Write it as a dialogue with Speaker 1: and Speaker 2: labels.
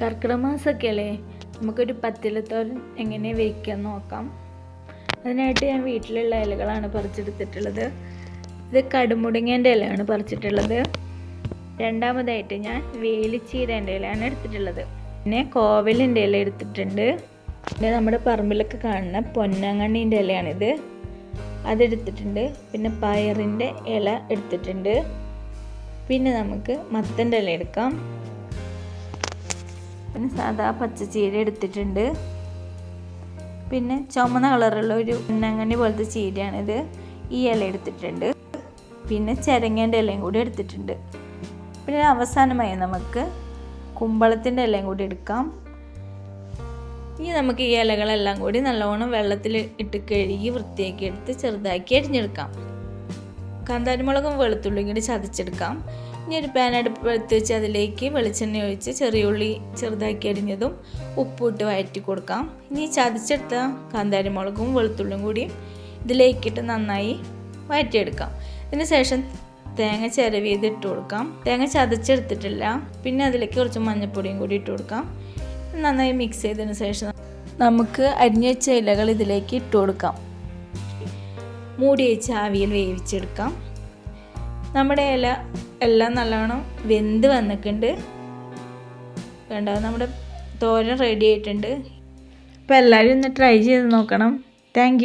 Speaker 1: കർക്കിടക മാസമൊക്കെ അല്ലേ നമുക്കൊരു പത്തിലത്തോരൻ എങ്ങനെ വയ്ക്കാൻ നോക്കാം. അതിനായിട്ട് ഞാൻ വീട്ടിലുള്ള ഇലകളാണ് പറിച്ചെടുത്തിട്ടുള്ളത്. ഇത് കടുമുടങ്ങേന്റെ ഇലയാണ് പറിച്ചിട്ടുള്ളത്. രണ്ടാമതായിട്ട് ഞാൻ വേലിച്ചീരേന്റെ ഇലയാണ് എടുത്തിട്ടുള്ളത്. പിന്നെ കോവലിന്റെ ഇല എടുത്തിട്ടുണ്ട്. പിന്നെ നമ്മുടെ പറമ്പിലൊക്കെ കാണുന്ന പൊന്നങ്ങണ്ണീന്റെ ഇലയാണിത്. അതെടുത്തിട്ടുണ്ട്. പിന്നെ പയറിന്റെ ഇല എടുത്തിട്ടുണ്ട്. പിന്നെ നമുക്ക് മത്തന്റെ ഇല എടുക്കാം. പിന്നെ സാധാ പച്ചച്ചീര എടുത്തിട്ടുണ്ട്. പിന്നെ ചുമന്ന കളറുള്ള ഒരു ഉന്നങ്ങണി പോലത്തെ ചീരയാണിത്. ഈ ഇല എടുത്തിട്ടുണ്ട്. പിന്നെ ചിരങ്ങേന്റെ ഇലയും കൂടി എടുത്തിട്ടുണ്ട്. പിന്നെ അവസാനമായി നമുക്ക് കുമ്പളത്തിന്റെ ഇലയും കൂടി എടുക്കാം. ഇനി നമുക്ക് ഈ ഇലകളെല്ലാം കൂടി നല്ലവണ്ണം വെള്ളത്തിൽ ഇട്ട് കഴുകി വൃത്തിയാക്കി എടുത്ത് ചെറുതാക്കി അരിഞ്ഞെടുക്കാം. കാന്താരിമുളകും വെളുത്തുള്ളിയും കൂടി ചതച്ചെടുക്കാം. ഇനി ഒരു പാൻ അടുപ്പത്ത് വെച്ച് അതിലേക്ക് വെളിച്ചെണ്ണ ഒഴിച്ച് ചെറിയ ഉള്ളി ചെറുതാക്കി അരിഞ്ഞതും ഉപ്പിട്ട് വഴറ്റി കൊടുക്കാം. ഇനി ചതച്ചെടുത്ത കാന്താരിമുളകും വെളുത്തുള്ളിയും കൂടി ഇതിലേക്കിട്ട് നന്നായി വഴറ്റിയെടുക്കാം. ഇതിന് ശേഷം തേങ്ങ ചിരവിയത് ഇട്ട് കൊടുക്കാം. തേങ്ങ ചതച്ചെടുത്തിട്ടില്ല. പിന്നെ അതിലേക്ക് കുറച്ച് മഞ്ഞൾപ്പൊടിയും കൂടി ഇട്ട് കൊടുക്കാം. നന്നായി മിക്സ് ചെയ്തതിന് ശേഷം നമുക്ക് അരിഞ്ഞു വെച്ച ഇലകൾ ഇതിലേക്ക് ഇട്ട് കൊടുക്കാം. മൂടി വെച്ച് ആവിയിൽ വേവിച്ചെടുക്കാം. നമ്മുടെ ഇല എല്ലാം നല്ലോണം വെന്ത് വന്നിട്ടുണ്ട്. വേണ്ട നമ്മുടെ തോരൻ റെഡി ആയിട്ടുണ്ട്. അപ്പോൾ എല്ലാവരും ഒന്ന് ട്രൈ ചെയ്ത് നോക്കണം. താങ്ക്